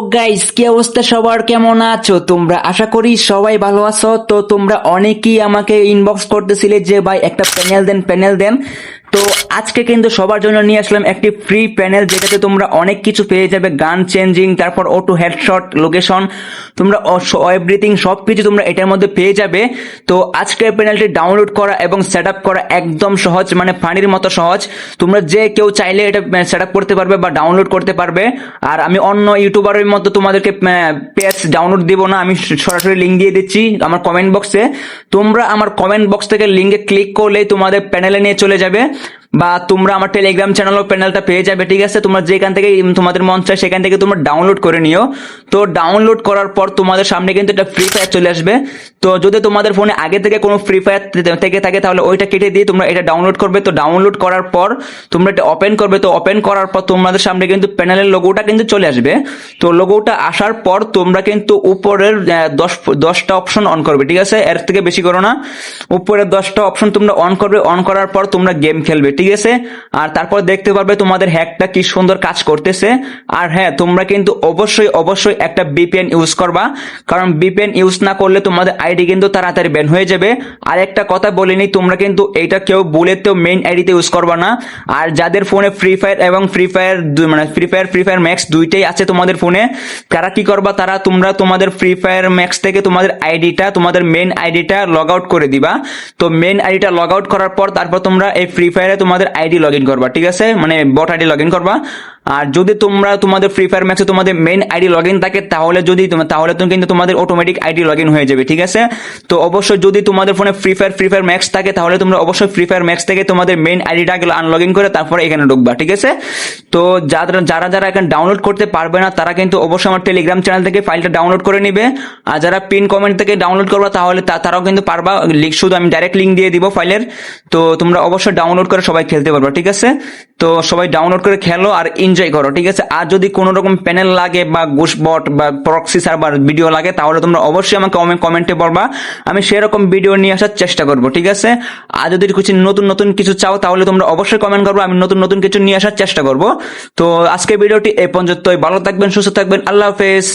Guys কি অবস্থা? সবার কেমন আছো? তোমরা আশা করি সবাই ভালো আছো। তো তোমরা অনেকেই আমাকে ইনবক্স করতেছিলে যে, ভাই, একটা প্যানেল দেন প্যানেল দেন। তো আজকে কিন্তু সবার জন্য নিয়ে আসলাম একটি ফ্রি প্যানেল যেটাতে তোমরা অনেক কিছু পেয়ে যাবে, গান চেঞ্জিং তারপর অটো হেডশট লোকেশন তোমরা এভরিথিং সব কিছু তোমরা এটার মধ্যে পেয়ে যাবে। তো আজকের প্যানেলটি ডাউনলোড করা এবং সেট করা একদম সহজ মানে পানির মতো সহজ। তোমরা যে কেউ চাইলে এটা সেট করতে পারবে বা ডাউনলোড করতে পারবে। আর আমি অন্য ইউটিউবারের মতো তোমাদেরকে পেজ ডাউনলোড দিব না, আমি সরাসরি লিঙ্ক দিয়ে দিচ্ছি আমার কমেন্ট বক্সে তোমরা আমার কমেন্ট বক্স থেকে লিঙ্কে ক্লিক করলেই তোমাদের প্যানেলে নিয়ে চলে যাবে। বা তোমরা আমার টেলিগ্রাম চ্যানেল ও প্যানেলটা পেয়ে যাবে, ঠিক আছে? তোমরা যেখান থেকে তোমাদের মন চায় সেখান থেকে তোমরা ডাউনলোড করে নিও। তো ডাউনলোড করার পর তোমাদের সামনে কিন্তু একটা ফ্রি ফায়ার চলে আসবে। তো যদি তোমাদের ফোনে আগে থেকে কোনো ফ্রি ফায়ার থেকে থাকে, তাহলে ওইটা কেটে দিয়ে তোমরা এটা ডাউনলোড করবে। তো ডাউনলোড করার পর তোমরা এটা ওপেন করবে। তো ওপেন করার পর তোমাদের সামনে কিন্তু প্যানেলের লোগোটা কিন্তু চলে আসবে। তো লোগোটা আসার পর তোমরা কিন্তু উপরের দশ, দশটা অপশন অন করবে, ঠিক আছে? এর থেকে বেশি করো না। উপরের দশটা অপশন তোমরা অন করবে। অন করার পর তোমরা গেম খেলবে, ঠিক আছে আর তারপর দেখতে পারবে তোমাদের হ্যাকটা কি সুন্দর কাজ করতেছে। আর হ্যাঁ তোমরা কিন্তু অবশ্যই অবশ্যই একটা বিপিএন ইউজ করবা, কারণ বিপিএন ইউজ না করলে তোমাদের আইডি কিন্তু তাড়াতাড়ি ব্যান হয়ে যাবে। আর একটা কথা বলিনি, তোমরা কিন্তু এইটা কেউ বলে তো মেইন আইডিতে ইউজ করবা না। আর যাদের ফোনে ফ্রি ফায়ার এবং ফ্রি ফায়ার মানে Free Fire Free Fire Max দুইটাই আছে তোমাদের ফোনে তারা কি করবা, তারা তোমরা তোমাদের ফ্রি ফায়ার ম্যাক্স থেকে তোমাদের আইডিটা তোমাদের মেইন আইডিটা লগ আউট করে দিবা। তো মেইন আইডিটা লগ আউট করার পর তারপর তোমরা এই ফ্রি ফায়ারে তোমাদের আইডি লগ ইন করবা ঠিক আছে? মানে বট আইডি লগ ইন করবা। আর যদি তোমরা তোমাদের ফ্রি ফায়ার ম্যাক্সে তোমাদের মেইন আইডি লগ ইন থাকে, তাহলে যদি তাহলে তুমি কিন্তু তোমাদের অটোমেটিক আইডি লগ ইন হয়ে যাবে, ঠিক আছে? তো অবশ্যই যদি তোমাদের ফোনে Free Fire Free Fire Max থাকে, তাহলে তোমরা অবশ্যই ফ্রি ফায়ার ম্যাক্স থেকে তোমাদের মেইন আইডিটাকে আনলগ ইন করে তারপরে এখানে ঢুকবা, ঠিক আছে? তো যারা যারা যারা এখানে ডাউনলোড করতে পারবে না, তারা কিন্তু অবশ্যই আমার টেলিগ্রাম চ্যানেল থেকে ফাইলটা ডাউনলোড করে নিবে। আর যারা পিন কমেন্ট থেকে ডাউনলোড করবা, তাহলে তারাও কিন্তু পারবা। শুধু আমি ডাইরেক্ট লিঙ্ক দিয়ে দিব ফাইলের তো তোমরা অবশ্যই ডাউনলোড করে সবাই খেলতে পারবা, ঠিক আছে? তো সবাই ডাউনলোড করে খেলো। আর এনজয় করো, ঠিক আছে? আর যদি কোনো রকম প্যানেল লাগে বা গোসবট বা প্রক্সি সার্ভার ভিডিও লাগে, তাহলে তোমরা অবশ্যই আমাকে কমেন্টে বলবা। আমি সেরকম ভিডিও নিয়ে আসার চেষ্টা করব, ঠিক আছে? আর যদি কিছু নতুন নতুন কিছু চাও, তাহলে তোমরা অবশ্যই কমেন্ট করব। আমি নতুন নতুন কিছু নিয়ে আসার চেষ্টা করব। তো আজকে ভিডিওটি এ পর্যন্তই। ভালো থাকবেন, সুস্থ থাকবেন। আল্লাহ হাফেজ।